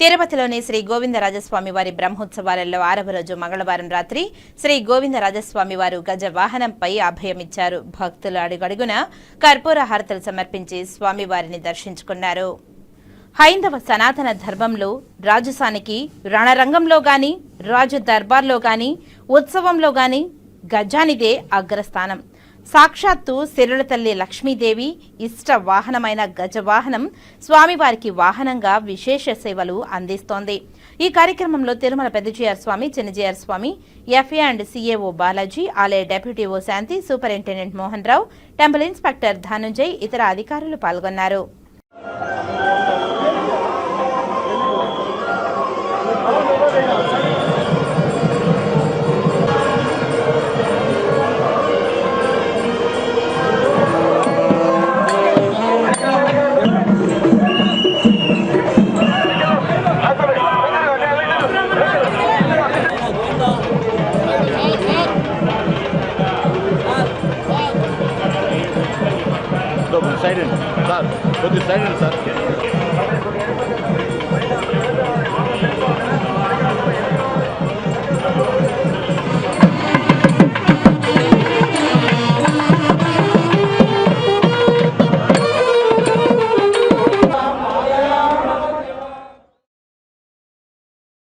తిరుపతిలోని శ్రీ గోవిందరాజస్వామి వారి బ్రహ్మోత్సవాలలో ఆరవ రోజు మంగళవారం రాత్రి శ్రీ గోవిందరాజస్వామి వారు గజ వాహనంపై అభయమిచ్చారు. భక్తులు అడుగడుగున కర్పూర హారతలు సమర్పించి స్వామివారిని దర్శించుకున్నారు. హైందవ సనాతన ధర్మంలో రాజసానికి రణరంగంలో గాని రాజు దర్బార్లో గాని ఉత్సవంలో గాని గజానిదే అగ్రస్థానం. సాక్షాత్తు సిరుల తల్లి లక్ష్మీదేవి ఇష్ట వాహనమైన గజవాహనం స్వామివారికి వాహనంగా విశేష సేవలు అందిస్తోంది. ఈ కార్యక్రమంలో Tirumala Peddajeeyar Swamy Chinnajeeyar Swamy FA and CAO Balaji ఆలయ deputy O Shanthi superintendent Mohan Rao temple inspector Dhananjay ఇతర అధికారులు పాల్గొన్నారు. decided. Sir, so decided, sir.